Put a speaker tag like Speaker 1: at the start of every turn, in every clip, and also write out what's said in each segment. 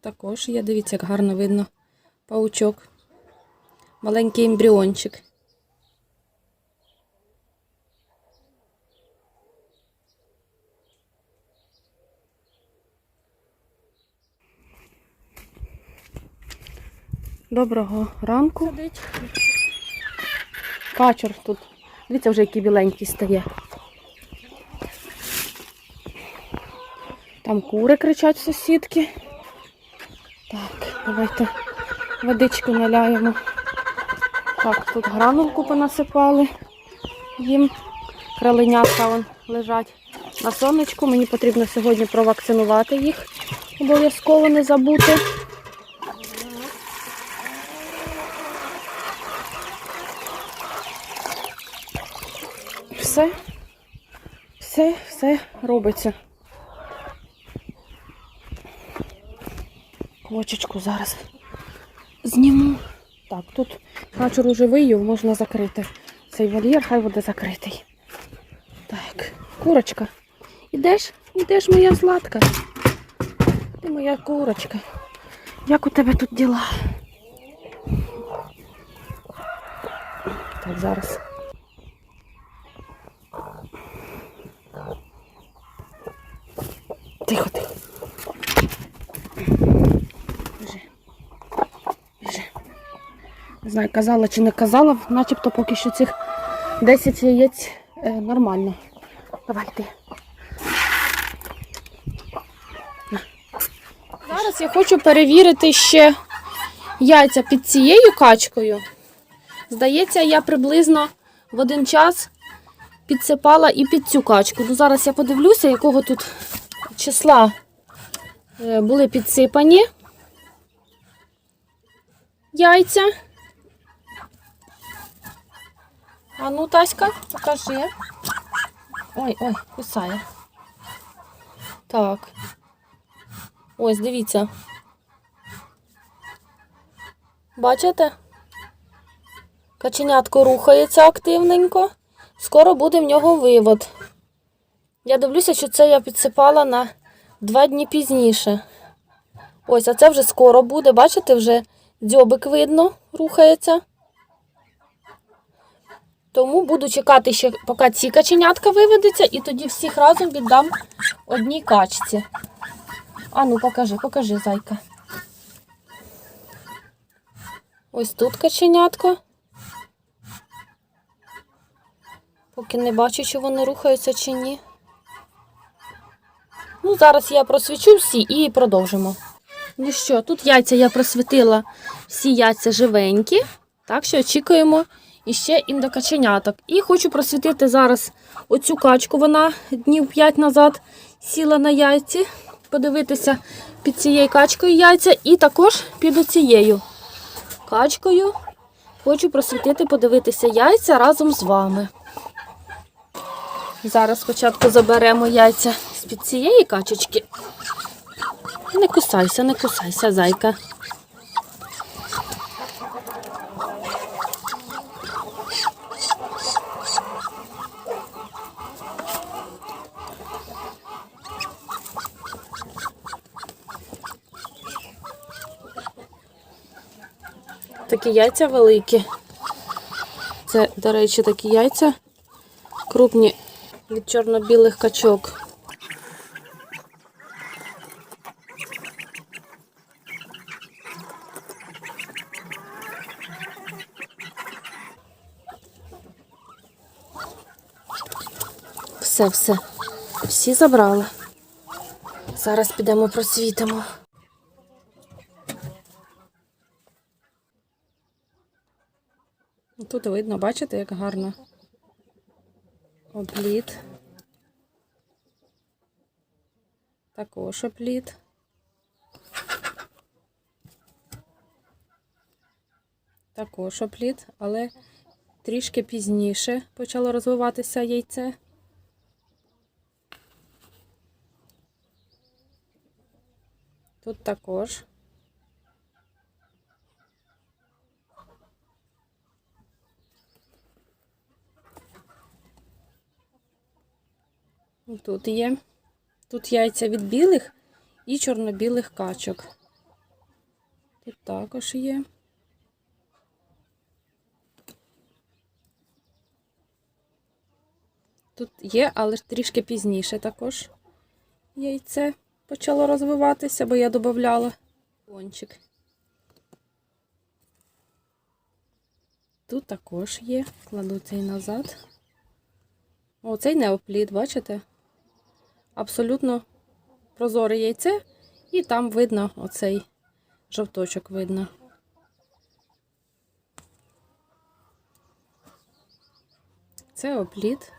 Speaker 1: також є. Дивіться, як гарно видно. Паучок. Маленький ембріончик. Доброго ранку. Качур тут. Дивіться, вже який біленький стає. Там кури кричать сусідки. Так, давайте водичку наляємо. Так, тут гранулку понасипали їм. Краленятка вон лежать на сонечку. Мені потрібно сьогодні провакцинувати їх. Обов'язково не забути. Все, все, все робиться. Квочечку зараз зніму. Так, тут качур уже виїв, можна закрити. Цей вольєр, хай буде закритий. Так, курочка. Ідеш? Ідеш, моя златка. Ти моя курочка. Як у тебе тут діла? Так, зараз. Не знаю, казала чи не казала, начебто поки що цих 10 яєць е, нормально. Давай. На. Зараз я хочу перевірити ще яйця під цією качкою. Здається, я приблизно в один час підсипала і під цю качку. Ну, зараз я подивлюся, якого тут числа е, були підсипані яйця. А ну, Таська, покажи. Ой, ой, кусає. Так. Ось, дивіться. Бачите? Каченятко рухається активненько. Скоро буде в нього вивод. Я дивлюся, що це я підсипала на два дні пізніше. Ось, а це вже скоро буде. Бачите, вже дзьобик видно, рухається. Тому буду чекати ще, поки ці каченятка виведеться, і тоді всіх разом віддам одній качці. А ну, покажи, покажи, зайка. Ось тут каченятко. Поки не бачу, чи вони рухаються чи ні. Ну, зараз я просвічу всі і продовжимо. Ну що, тут яйця я просвітила всі яйця живенькі. Так що очікуємо іще індокаченяток. І хочу просвітити зараз оцю качку. Вона днів 5 назад сіла на яйці. Подивитися під цією качкою яйця і також під оцією качкою. Хочу просвітити, подивитися яйця разом з вами. Зараз спочатку заберемо яйця з-під цієї качечки. Не кусайся, не кусайся, зайка. Такі яйця великі. Це, до речі, такі яйця крупні від чорно-білих качок. Все, все. Всі забрали. Зараз підемо просвітимо. Тут видно, бачите, як гарно обліт. Також обліт. Також обліт, але трішки пізніше почало розвиватися яйце. Тут також. Тут є. Тут яйця від білих і чорно-білих качок. Тут також є. Тут є, але трішки пізніше також яйце почало розвиватися, бо я додавала кончик. Тут також є. Кладу цей назад. О, цей неоплід, бачите? Абсолютно прозоре яйце, і там видно оцей жовточок видно. Це оплід.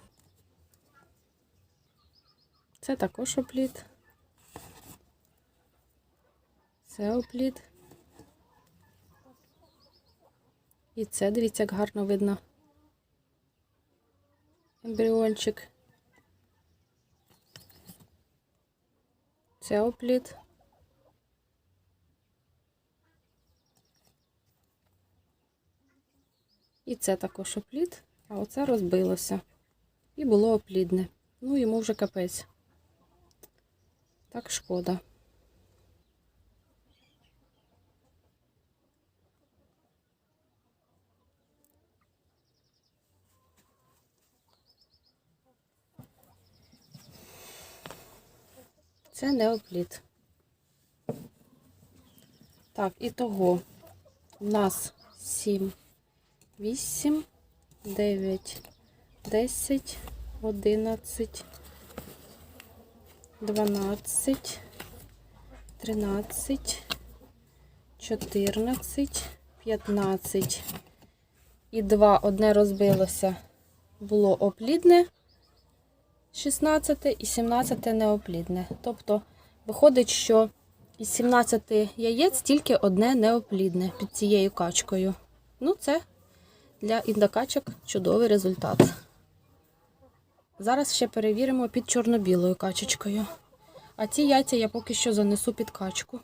Speaker 1: Це також оплід. Це оплід. І це, дивіться, як гарно видно. Ембріончик. Це опліт. І це також оплід, а оце розбилося. І було оплідне. Ну, йому вже капець. Так шкода. Це неоплід. Так, і того у нас 7, 8, 9, 10, 11, 12, 13, 14, 15 і 2 одне розбилося, було оплідне. 16 і 17 неоплідне. Тобто виходить, що із 17 яєць тільки одне неоплідне під цією качкою. Ну, це для індокачок чудовий результат. Зараз ще перевіримо під чорно-білою качечкою. А ці яйця я поки що занесу під качку.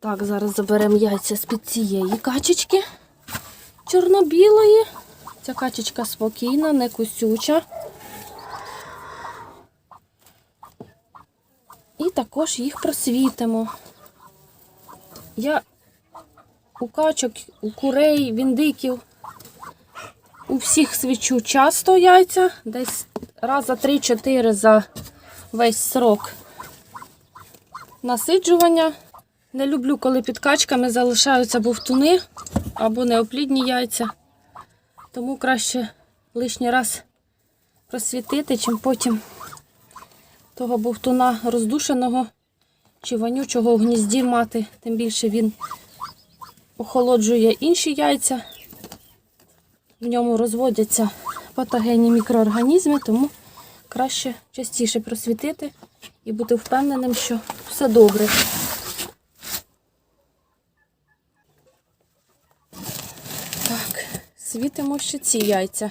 Speaker 1: Так, зараз заберемо яйця з-під цієї качечки чорно-білої. Ця качечка спокійна, не кусюча. І також їх просвітимо. Я у качок, у курей, віндиків, у всіх свічу часто яйця, десь раз за 3-4 за весь срок насиджування. Не люблю, коли під качками залишаються бовтуни або неоплідні яйця. Тому краще лишній раз просвітити, чим потім того бовтуна роздушеного чи вонючого в гнізді мати. Тим більше він охолоджує інші яйця. В ньому розводяться патогенні мікроорганізми, тому краще частіше просвітити і бути впевненим, що все добре. Так, світимо ще ці яйця.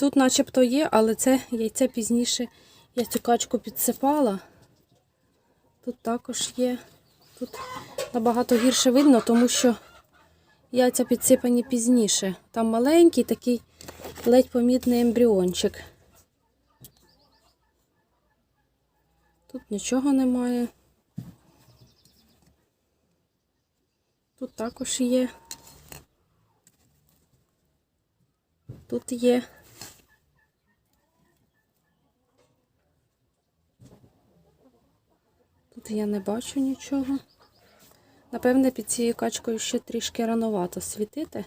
Speaker 1: Тут начебто є, але це яйце пізніше я цю качку підсипала. Тут також є. Тут набагато гірше видно, тому що яйця підсипані пізніше. Там маленький такий ледь помітний ембріончик. Тут нічого немає. Тут також є. Тут є. Тут я не бачу нічого. Напевне, під цією качкою ще трішки рановато світити.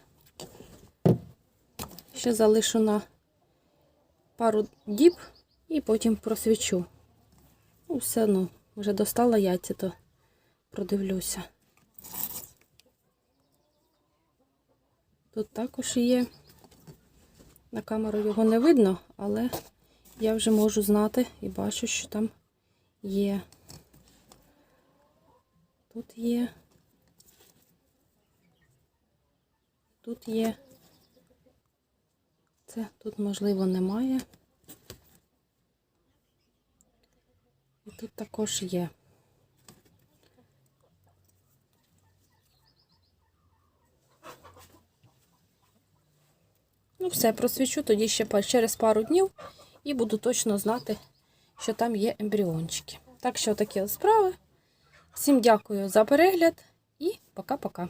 Speaker 1: Ще залишу на пару діб і потім просвічу. Ну, все одно, вже достала яйця, то продивлюся. Тут також є. На камеру його не видно, але я вже можу знати і бачу, що там є. Тут є. Тут є. Це тут, можливо, немає. І тут також є. Ну, все, просвічу тоді ще через пару днів і буду точно знати, що там є ембріончики. Так що такі справи. Всім дякую за перегляд і пока-пока.